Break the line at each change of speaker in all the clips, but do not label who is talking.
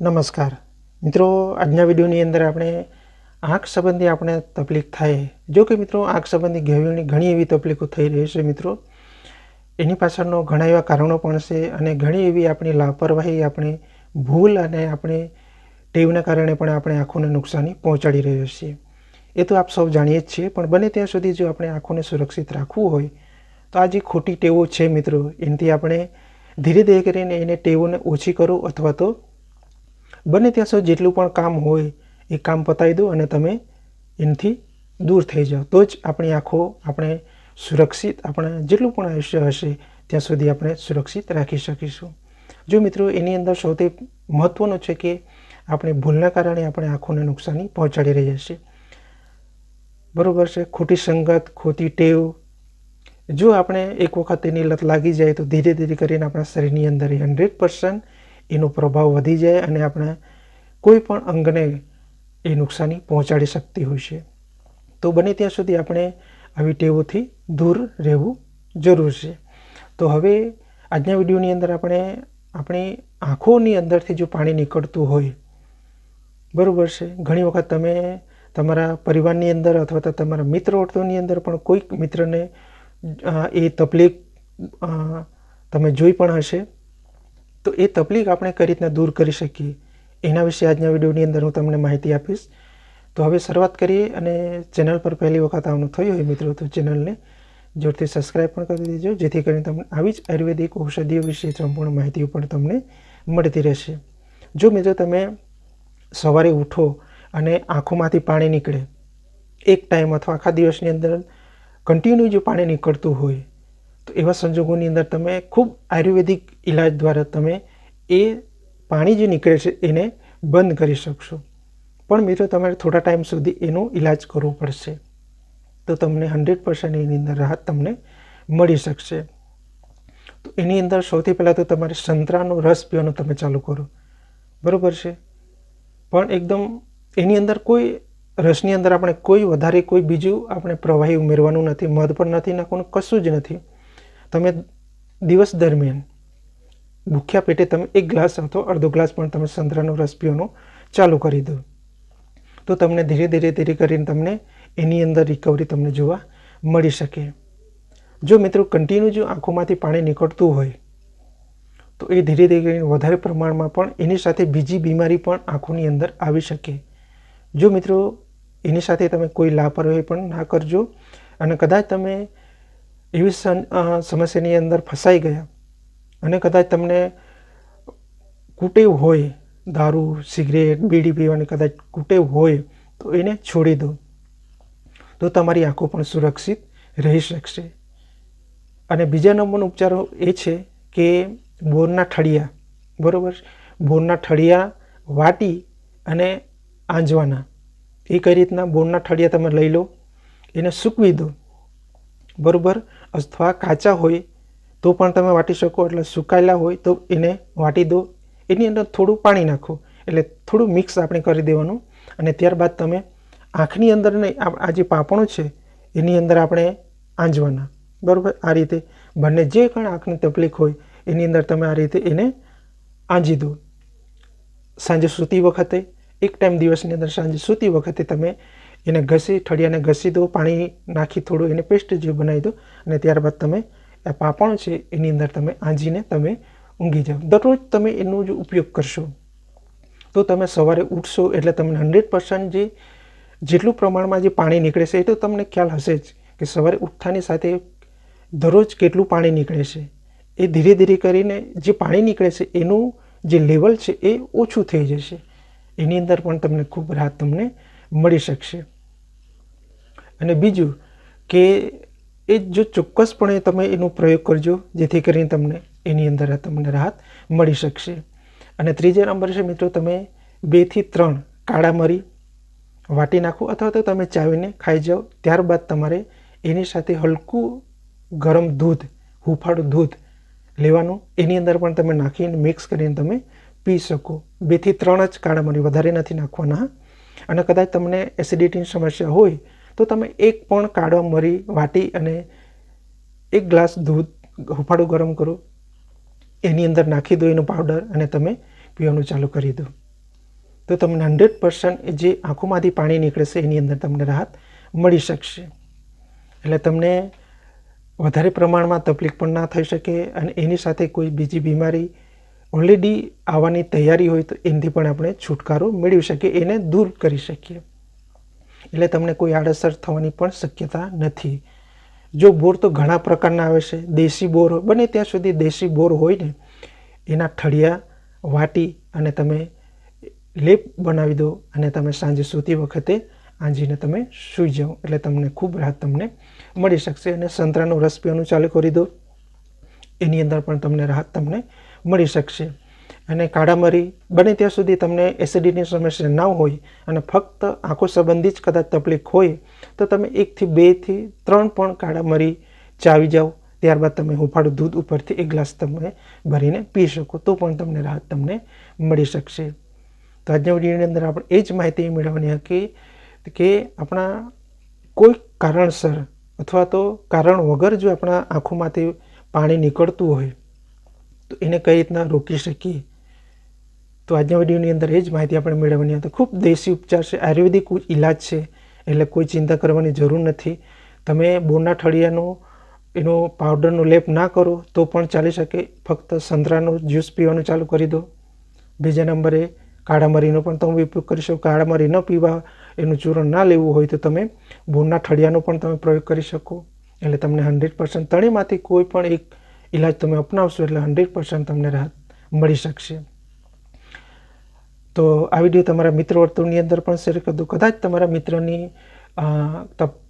નમસ્કાર. મિત્રો, આજના વિડીયોની અંદર આપણે આંખ સંબંધી આપણે તકલીફ થાય. જો કે મિત્રો, આંખ સંબંધી ઘણી ઘણી એવી તકલીફો થઈ રહી છે મિત્રો. એની પાછળનો ઘણા એવા કારણો પણ છે અને ઘણી એવી આપણી લાપરવાહી, આપણી ભૂલ અને આપણી ટેવના કારણે પણ આપણે આંખોને નુકસાની પહોંચાડી રહ્યો છીએ એ તો આપ સૌ જાણીએ જ છીએ, પણ બને ત્યાં સુધી જો આપણે આંખોને સુરક્ષિત રાખવું હોય, તો આ જે ખોટી ટેવો છે મિત્રો, એનાથી આપણે ધીરે ધીરે કરીને એને ટેવોને ઓછી કરો અથવા તો બને ત્યાં સુધી જેટલું પણ કામ હોય એ કામ પતાવી દો અને તમે એનાથી દૂર થઈ જાઓ. તો જ આપણી આંખો આપણે સુરક્ષિત, આપણે જેટલું પણ આયુષ્ય હશે ત્યાં સુધી આપણે સુરક્ષિત રાખી શકીશું. જો મિત્રો, એની અંદર સૌથી મહત્ત્વનું છે કે આપણે ભૂલના કારણે આપણે આંખોને નુકસાની પહોંચાડી રહ્યા છીએ. બરાબર છે? ખોટી સંગત, ખોટી ટેવ. જો આપણે એક વખત એની લત લાગી જાય તો ધીરે ધીરે કરીને આપણા શરીરની અંદર હંડ્રેડ પર્સન્ટ એનો પ્રભાવ વધી જાય અને આપણા કોઈ પણ અંગને એ નુકસાની પહોંચાડી શકતી હોય છે. તો બને ત્યાં સુધી આપણે આવી ટેવોથી દૂર રહેવું જરૂર છે. તો હવે આજના વિડીયોની અંદર આપણે આપણી આંખોની અંદરથી જો પાણી નીકળતું હોય, બરાબર છે, ઘણી વખત તમે તમારા પરિવારની અંદર અથવા તો તમારા મિત્ર વર્તુળની અંદર પણ કોઈક મિત્રને એ તકલીફ તમે જોઈ પણ હશે. તો એ તકલીફ આપણે કઈ રીતના દૂર કરી શકીએ? એના વિશે આજના વિડીયોની અંદર હું તમને માહિતી આપીશ. તો હવે શરૂઆત કરીએ અને ચેનલ પર પહેલી વખત આવનું થયું હોય મિત્રો, તો ચેનલને જોરથી સબસ્ક્રાઈબ પણ કરી દેજો, જેથી કરીને તમને આવી જ આયુર્વેદિક ઔષધિઓ વિશે સંપૂર્ણ માહિતીઓ પણ તમને મળતી રહેશે. જો મિત્રો તમે સવારે ઉઠો અને આંખોમાંથી પાણી નીકળે, એક ટાઈમ અથવા આખા દિવસની અંદર કન્ટિન્યુ જો પાણી નીકળતું હોય તો એવા સંજોગોની અંદર તમે ખૂબ આયુર્વેદિક ઇલાજ દ્વારા તમે એ પાણી જે નીકળે છે એને બંધ કરી શકશો. પણ મિત્રો, તમારે થોડા ટાઈમ સુધી એનો ઇલાજ કરવો પડશે. તો તમને હંડ્રેડ પર્સન્ટ એની અંદર રાહત તમને મળી શકશે. તો એની અંદર સૌથી પહેલાં તો તમારે સંતરાનો રસ પીવાનો તમે ચાલુ કરો. બરાબર છે? પણ એકદમ એની અંદર કોઈ રસની અંદર આપણે કોઈ વધારે કોઈ બીજું આપણે પ્રવાહી ઉમેરવાનું નથી, મધ પણ નથી નાખવાનું, કશું જ નથી. તમે દિવસ દરમિયાન ભૂખ્યા પેટે તમે એક ગ્લાસ અથવા અડધો ગ્લાસ પણ તમે સંતરાનો રસ પીવાનો ચાલુ કરી દો. તો તમને ધીરે ધીરે ધીરે કરીને તમને એની અંદર રિકવરી તમને જોવા મળી શકે. જો મિત્રો કન્ટિન્યુ જો આંખોમાંથી પાણી નીકળતું હોય, તો એ ધીરે ધીરે કરીને વધારે પ્રમાણમાં પણ એની સાથે બીજી બીમારી પણ આંખોની અંદર આવી શકે. જો મિત્રો એની સાથે તમે કોઈ લાપરવાહી પણ ના કરજો અને કદાચ તમે એવી સમસ્યાની અંદર ફસાઈ ગયા. અને કદાચ તમને કુટેવ હોય, દારૂ, સિગરેટ, બીડી પીવાની કદાચ કુટેવ હોય, તો એને છોડી દો. તો તમારી આંખો પણ સુરક્ષિત રહી શકશે. અને બીજા નંબરનો ઉપચાર એ છે કે બોરના ઠળિયા, બરાબર? બોરના ઠળિયા વાટી અને આંજવાના. એ કઈ રીતના? બોરના ઠળિયા તમે લઈ લો, એને સૂકવી દો. બરાબર? અથવા કાચા હોય તો પણ તમે વાટી શકો, એટલે સુકાયેલા હોય તો એને વાટી દો. એની અંદર થોડું પાણી નાખો, એટલે થોડું મિક્સ આપણે કરી દેવાનું. અને ત્યારબાદ તમે આંખની અંદર નહીં, આ જે પાપણો છે, એની અંદર આપણે આંજવાના. બરાબર? આ રીતે બંને જે પણ આંખની તકલીફ હોય, એની અંદર તમે આ રીતે એને આંજી દો. સાંજે સૂતી વખતે, એક ટાઈમ દિવસની અંદર સાંજે સૂતી વખતે તમે એને ઘસી, ઠળિયાને ઘસી દો, પાણી નાખી થોડું એને પેસ્ટ જેવું બનાવી દો અને ત્યારબાદ તમે આ પાપણ છે એની અંદર તમે આંજીને તમે ઊંઘી જાઓ. દરરોજ તમે એનો જ ઉપયોગ કરશો. તો તમે સવારે ઉઠશો એટલે તમને હંડ્રેડ પર્સન્ટ જે જેટલું પ્રમાણમાં જે પાણી નીકળે છે એ તો તમને ખ્યાલ હશે જ કે સવારે ઉઠતાની સાથે દરરોજ કેટલું પાણી નીકળે છે. એ ધીરે ધીરે કરીને જે પાણી નીકળે છે એનું જે લેવલ છે એ ઓછું થઈ જશે. એની અંદર પણ તમને ખૂબ રાહત તમને મળી શકશે. અને બીજું કે એ જો ચોક્કસપણે તમે એનો પ્રયોગ કરજો, જેથી કરીને તમને એની અંદર તમને રાહત મળી શકશે. અને ત્રીજા નંબર છે મિત્રો, તમે બેથી ત્રણ કાળા મરી વાટી નાખો અથવા તો તમે ચાવીને ખાઈ જાઓ, ત્યારબાદ તમારે એની સાથે હલકું ગરમ દૂધ, હુંફાળું દૂધ લેવાનું, એની અંદર પણ તમે નાખીને મિક્સ કરીને તમે પી શકો. બેથી ત્રણ જ કાળા મરી વધારે નથી નાખવાના. અને કદાચ તમને એસિડિટીની સમસ્યા હોય, તો તમે એક પણ કાળો મરી વાટી અને એક ગ્લાસ દૂધ હુંફાળું ગરમ કરો. એની અંદર નાખી દો એનો પાવડર અને તમે પીવાનું ચાલુ કરી દો. તો તમને હંડ્રેડ પર્સન્ટ જે આંખોમાંથી પાણી નીકળે છે એની અંદર તમને રાહત મળી શકશે. એટલે તમને વધારે પ્રમાણમાં તકલીફ પણ ના થઈ શકે અને એની સાથે કોઈ બીજી બીમારી ઓલરેડી આવવાની તૈયારી હોય તો એનાથી પણ આપણે છુટકારો મેળવી શકીએ, એને દૂર કરી શકીએ. એટલે તમને કોઈ આડઅસર થવાની પણ શક્યતા નથી. જો બોર તો ઘણા પ્રકારના આવે છે. દેશી બોર બને ત્યાં સુધી દેશી બોર હોય ને એના ઠળિયા, વાટી અને તમે લેપ બનાવી દો અને તમે સાંજે સૂતી વખતે આંજીને તમે સૂઈ જાઓ. એટલે તમને ખૂબ રાહત તમને મળી શકશે અને સંતરાનો રસ પીવાનું ચાલુ કરી દો. એની અંદર પણ તમને રાહત તમને મળી શકશે. અને કાળા મરી બને ત્યાં સુધી તમને એસિડિટીની સમસ્યા ના હોય અને ફક્ત આંખો સંબંધી જ કદાચ તકલીફ હોય, તો તમે એકથી બેથી ત્રણ પણ કાળા મરી ચાવી જાઓ. ત્યારબાદ તમે હુંફાળું દૂધ ઉપરથી એક ગ્લાસ તમે ભરીને પી શકો, તો પણ તમને રાહત તમને મળી શકશે. તો આજના વિડીયોની અંદર આપણે એ જ માહિતી મેળવવાની હતી કે આપણા કોઈ કારણસર અથવા તો કારણ વગર જો આપણા આંખોમાંથી પાણી નીકળતું હોય તો એને કઈ રીતના રોકી શકીએ? તો આજના વિડીયોની અંદર એ જ માહિતી આપણે મેળવવાની હતી ખૂબ દેશી ઉપચાર છે. આયુર્વેદિક ઇલાજ છે, એટલે કોઈ ચિંતા કરવાની જરૂર નથી. તમે બોરના ઠળિયાનો, એનો પાવડરનો લેપ ના કરો તો પણ ચાલી શકે. ફક્ત સંતરાનો જ્યુસ પીવાનું ચાલુ કરી દો. બીજા નંબરે કાળા મરીનો પણ તમે ઉપયોગ કરી શકો. કાળા મરી ન પીવા, એનું ચૂરણ ના લેવું હોય તો તમે બોરના ઠળિયાનો પણ તમે પ્રયોગ કરી શકો. એટલે તમને હંડ્રેડ પર્સન્ટ ત્રણેયમાંથી કોઈ પણ એક ઇલાજ તમે અપનાવશો એટલે હંડ્રેડ પર્સન્ટ તમને રાહત મળી શકશે. તો આ વીડિયો તમારા મિત્ર વર્તુળની અંદર પણ શેર કરી દો. કદાચ તમારા મિત્રની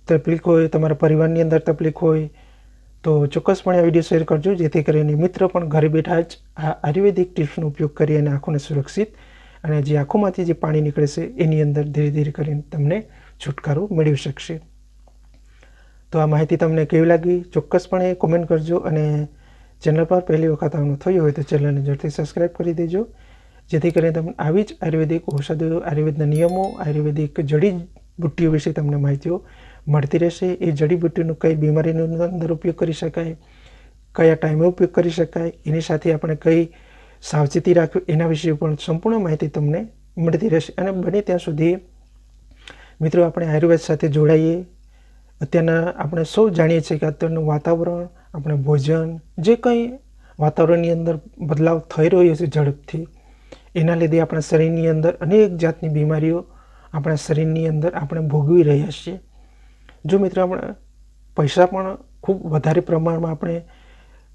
તકલીફ હોય, તમારા પરિવારની અંદર તકલીફ હોય, તો ચોક્કસપણે આ વીડિયો શેર કરજો. જેથી કરીને મિત્ર પણ ઘરે બેઠા જ આ આયુર્વેદિક ટિપ્સનો ઉપયોગ કરી અને આંખોને સુરક્ષિત અને જે આંખોમાંથી જે પાણી નીકળે છે, એની અંદર ધીરે ધીરે કરીને તમને છુટકારો મેળવી શકશે. તો આ માહિતી તમને કેવી લાગી? ચોક્કસપણે કોમેન્ટ કરજો અને ચેનલ પર પહેલી વખત આવનું થયું હોય તો ચેનલને ઝડપથી સબસ્ક્રાઈબ કરી દેજો. જેથી કરીને તમને આવી જ આયુર્વેદિક ઔષધિઓ આયુર્વેદના નિયમો, આયુર્વેદિક જડીબુટ્ટીઓ વિશે તમને માહિતીઓ મળતી રહેશે. એ જડીબુટ્ટીનો કઈ બીમારીનો અંદર ઉપયોગ કરી શકાય, કયા ટાઈમે ઉપયોગ કરી શકાય, એની સાથે આપણે કઈ સાવચેતી રાખવી, એના વિશે પણ સંપૂર્ણ માહિતી તમને મળતી રહેશે. અને બને ત્યાં સુધી મિત્રો આપણે આયુર્વેદ સાથે જોડાઈએ. અત્યારના આપણે સૌ જાણીએ છીએ કે અત્યારનું વાતાવરણ આપણે ભોજન, જે કંઈ વાતાવરણની અંદર બદલાવ થઈ રહ્યો છે ઝડપથી, એના લીધે આપણા શરીરની અંદર અનેક જાતની બીમારીઓ આપણા શરીરની અંદર આપણે ભોગવી રહ્યા છીએ. જો મિત્રો આપણે પૈસા પણ ખૂબ વધારે પ્રમાણમાં આપણે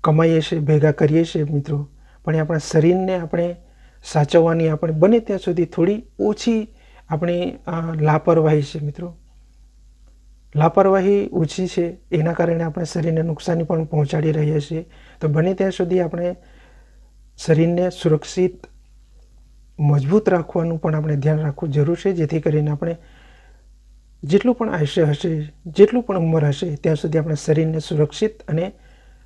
કમાઈએ છીએ, ભેગા કરીએ છીએ મિત્રો, પણ આપણા શરીરને આપણે સાચવવાની આપણે બને ત્યાં સુધી થોડી ઓછી આપણી લાપરવાહી છે મિત્રો. લાપરવાહી ઓછી છે, એના કારણે આપણે શરીરને નુકસાની પણ પહોંચાડી રહ્યા છીએ. તો બને ત્યાં સુધી આપણે શરીરને સુરક્ષિત, મજબૂત રાખવાનું પણ આપણે ધ્યાન રાખવું જરૂર છે, જેથી કરીને આપણે જેટલું પણ આયુષ્ય હશે, જેટલું પણ ઉંમર હશે, ત્યાં સુધી આપણે શરીરને સુરક્ષિત અને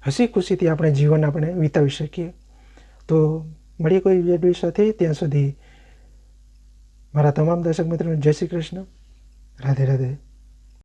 હસી ખુશીથી આપણે જીવન આપણે વિતાવી શકીએ. તો મળીએ કોઈ વીડિયો સાથે, ત્યાં સુધી મારા તમામ દર્શક મિત્રોને જય શ્રી કૃષ્ણ. રાધે રાધે.